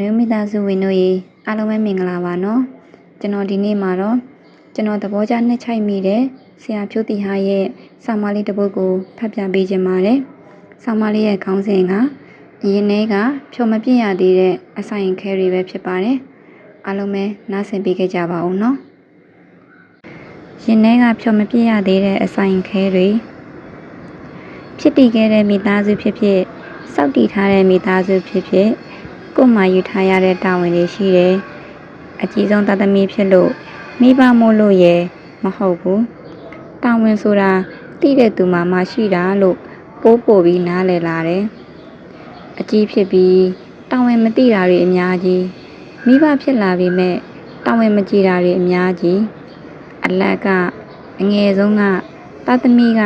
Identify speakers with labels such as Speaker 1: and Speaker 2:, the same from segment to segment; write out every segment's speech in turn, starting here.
Speaker 1: နွေမိသားစုဝင်တို့ရေအားလုံးပဲမင်္ဂလာပါနော်ကျွန်တော်ဒီနေ့မှာတော့ကျွန်တော်သဘောကျနှစ်ချိုက်မိတဲ့ဆရာဖြိုးတီဟာရဲ့ဆောင်းပါးလေးတစ်ပုဒ်ကိုဖတ်ပြပေးခြင်းပါတယ်ဆောင်းပါးလေးရဲ့ခေါင်းစဉ်ကအရင်ထဲကဖြောမပြည့်ရသေးတဲ့အဆိုင်ခဲတွေပဲဖြစ်ပါတယ်အားလုံးပဲနားဆင်ပေးခဲ့ကြပါဦးနော်ရင်ထဲကဖြောမပြည့်ရသေးတဲ့အဆိုင်ခဲတွေဖြစ်တည်ခဲ့တဲ့မိသားစုဖြစ်ဖြစ်စောက်တည်ထားတဲ့မိသားစုဖြစ်ဖြစ် ကိုယ်မှယူထားရတဲ့တာဝန်တွေရှိတယ်။အကြီးဆုံးသားသမီးဖြစ်လို့မိဘမို့လို့ရယ်မဟုတ်ဘူး။တာဝန်ဆိုတာတိတဲ့သူမှမရှိတာလို့ပိုးပို့ပြီးနားလည်လာတယ်။အကြီးဖြစ်ပြီးတာဝန်မတိတာတွေအများကြီးမိဘဖြစ်လာပြီမဲ့တာဝန်မကြည့်တာတွေအများကြီးအလတ်ကအငယ်ဆုံးကသားသမီးက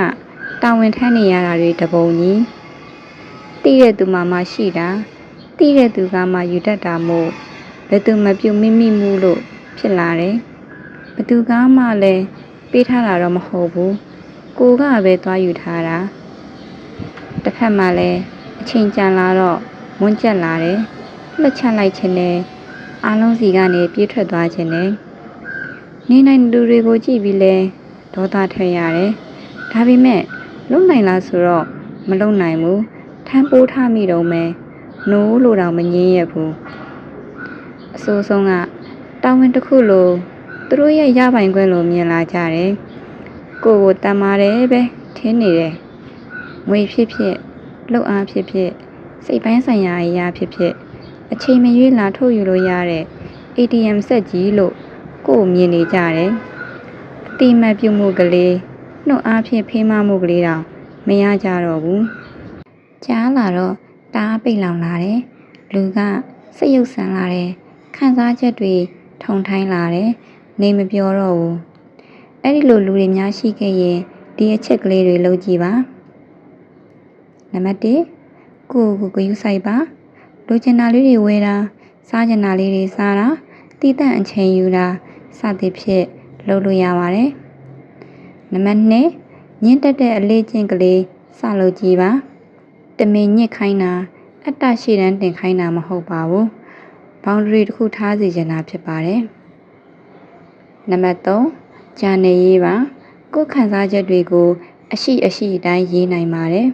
Speaker 1: တာဝန်ထမ်းနေရတာတွေတပုံကြီးတိတဲ့သူမှမရှိတာ တိတဲ့သူကမှယူတတ်တာမို့ဘယ်သူမပြုတ်မိမိမှုလို့ဖြစ်လာတယ်ဘသူကမှလည်းပေးထားတာတော့မဟုတ်ဘူးကိုကပဲသွားယူထားတာတစ်ဖက်မှာလည်းအချိန်ကြာလာတော့မွန်းကျက်လာတယ်လှက်ချလိုက်ခြင်းနဲ့အားလုံးစီကနေပြေးထွက်သွားခြင်းနဲ့နေနိုင်လူတွေကိုကြည့်ပြီးလဲဒေါသထွက်ရတယ်ဒါပေမဲ့လုံနိုင်လားဆိုတော့မလုံနိုင်ဘူးထမ်းပိုးထားမိတော့မယ် နိုးလို့တော့မငင်းရဘူးအဆိုးဆုံးကတာဝန်တစ်ခုလိုသူတို့ရဲ့ရပိုင်ခွင့်လိုမြင်လာကြတယ်ကိုကိုတမ်းပါတယ်ပဲထင်းနေတယ်ငွေဖြစ်ဖြစ်လှုပ်အားဖြစ်ဖြစ်စိတ်ပိုင်းဆိုင်ရာအရာဖြစ်ဖြစ်အချိန်မရွေးလာထုတ်ယူလို့ရတဲ့ ATM ဆက်ကြီးလို့ကို့မြင်နေကြတယ်အတိမတ်ပြုမှုကလေးနှုတ်အားဖြင့်ဖေးမမှုကလေးတောင်မရကြတော့ဘူးကြားလာတော့ တအားပိတ်လောင်လာတယ်။လူကစိတ်ယုတ်ဆန်လာတယ်။ခံစားချက်တွေထုံထိုင်းလာတယ်။နေမပြောတော့ဘူး။အဲ့ဒီလိုလူတွေများရှိခဲ့ရင်ဒီအချက်ကလေးတွေလုပ်ကြည့်ပါ။နံပါတ်1ကိုကိုကိုယူဆိုင်ပါ။လိုချင်တာလေးတွေဝယ်တာစားချင်တာလေးတွေစားတာတည်တံ့အချိန်ယူတာစသည်ဖြင့်လုပ်လို့ရပါတယ်။နံပါတ်2ညှင်းတက်တဲ့အလေးချင်းကလေးစလုပ်ကြည့်ပါ။ တမင်ညစ်ခိုင်းတာအတ္တရှိတန်းတင်ခိုင်းတာမဟုတ်ပါဘူး။ boundary တစ်ခုထားစီချင်တာဖြစ်ပါတယ်။နံပါတ်3ဂျာနေရေးပါကိုယ်ခံစားချက်တွေကို အရှိအရှိတိုင်းရေးနိုင်ပါတယ်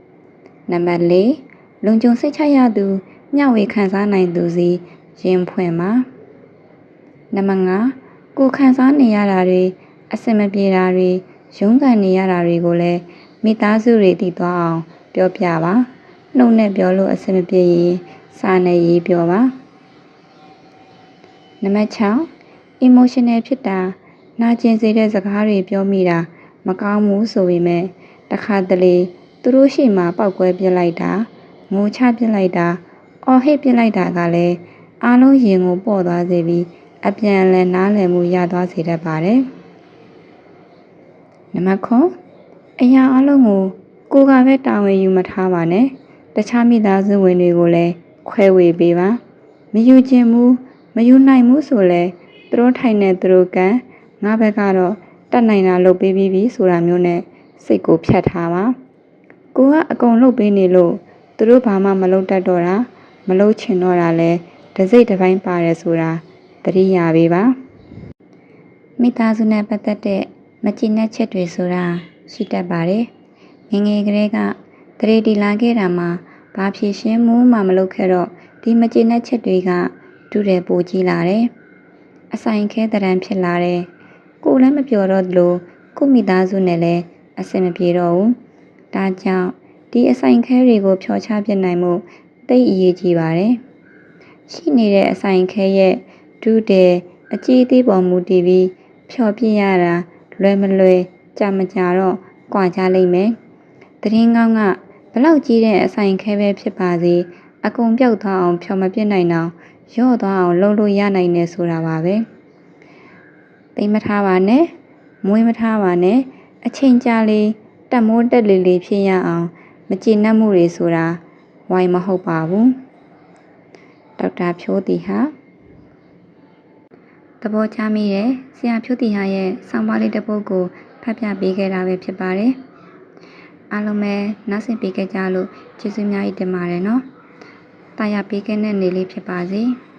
Speaker 1: ။နံပါတ်4လုံခြုံစိတ်ချရသူမျှဝေခံစားနိုင်သူစီရင်ဖွင့်ပါ။နံပါတ်5ကိုယ်ခံစားနေရတာတွေအဆင်မပြေတာတွေရုန်းကန်နေရတာတွေကိုလည်းမိသားစုတွေတည်သွားအောင် ပြောပြပါနှုတ်နဲ့ပြောလို့အဆင်မပြေရင်စာနဲ့ရေးပြောပါနံပါတ်6 emotional ဖြစ်တာနာကျင်စေတဲ့စကားတွေပြောမိတာမကောင်းဘူးဆိုပေမဲ့တခါတလေသူတို့ရှိမှပောက်ကွဲပြစ်လိုက်တာငိုချပြစ်လိုက်တာအော်ဟစ်ပြစ်လိုက်တာကလည်းအားလုံးရင်ကိုပေါ့သွားစေပြီးအပြန်အလှန်နားလည်မှုရသွားစေတတ်ပါတယ်နံပါတ်9အရာအလုံးကို ကိုကပဲတာဝန်ယူမထားပါနဲ့တခြားမိသားစုဝင်တွေကိုလည်းခွဲဝေပေးပါမယူခြင်းဘူးမယူနိုင်ဘူးဆိုလဲသူတို့ထိုင်နေသူတို့ကငါဘက်ကတော့တတ်နိုင်တာလုပ်ပေးပြီးပြီဆိုတာမျိုးနဲ့စိတ်ကိုဖြတ်ထားပါကိုကအကုန်လုပ်ပေးနေလို့သူတို့ဘာမှမလုပ်တတ်တော့တာမလုပ်ချင်တော့တာလဲတစိတ်တစ်ပိုင်းပါတယ်ဆိုတာသတိရပေးပါမိသားစုနဲ့ပတ်သက်တဲ့မကြည်နက်ချက်တွေဆိုတာရှိတတ်ပါတယ် ငငယ်ကလေးကတရေတီလာခဲ့တာမှာဘာဖြစ်ရှင်းမှုမှမလုပ်ခဲ့တော့ဒီမကျေနပ်ချက်တွေကဒုတယ်ပိုကြီးလာတယ်။အဆိုင်ခဲတရံဖြစ်လာတယ်။ကိုလည်းမပြောတော့လို့ကိုမိသားစုနဲ့လည်းအဆင်မပြေတော့ဘူး။ဒါကြောင့်ဒီအဆိုင်ခဲတွေကိုဖျော်ချပြနိုင်မှုသိအရေးကြီးပါတယ်။ရှိနေတဲ့အဆိုင်ခဲရဲ့ဒုတယ်အကြီးသေးပေါ်မူတည်ပြီးဖျော်ပြရတာလွယ်မလွယ်ကြာမကြာတော့ကြွာကြလိမ့်မယ်။ တရင်ကောင်းကဘလောက်ကြီးတဲ့အဆိုင်ခဲပဲဖြစ်ပါစေအကုန်ပြောက်သွားအောင်ဖြောမပြစ်နိုင်တော့ရော့သွားအောင်လုပ်လို့ရနိုင်တယ်ဆိုတာပါပဲသိမထားပါနဲ့မွေးမထားပါနဲ့အချိန်ကြာလေတက်မိုးတက်လေလေဖြစ်ရအောင်မကျေနပ်မှုတွေဆိုတာဝိုင်းမဟုတ်ပါဘူးဒေါက်တာဖြိုးတီဟာသဘောချမိတဲ့ဆရာဖြိုးတီဟာရဲ့ဆောင်းပါးလေးတစ်ပုဒ်ကိုဖတ်ပြပေးခဲ့တာပဲဖြစ်ပါတယ်။ အားလုံးပဲနားဆင်ပေးကြလို့ကျေးဇူးများကြီးတင်ပါတယ်နော်တာယာပေးကင်းတဲ့နေ့လေးဖြစ်ပါစေ။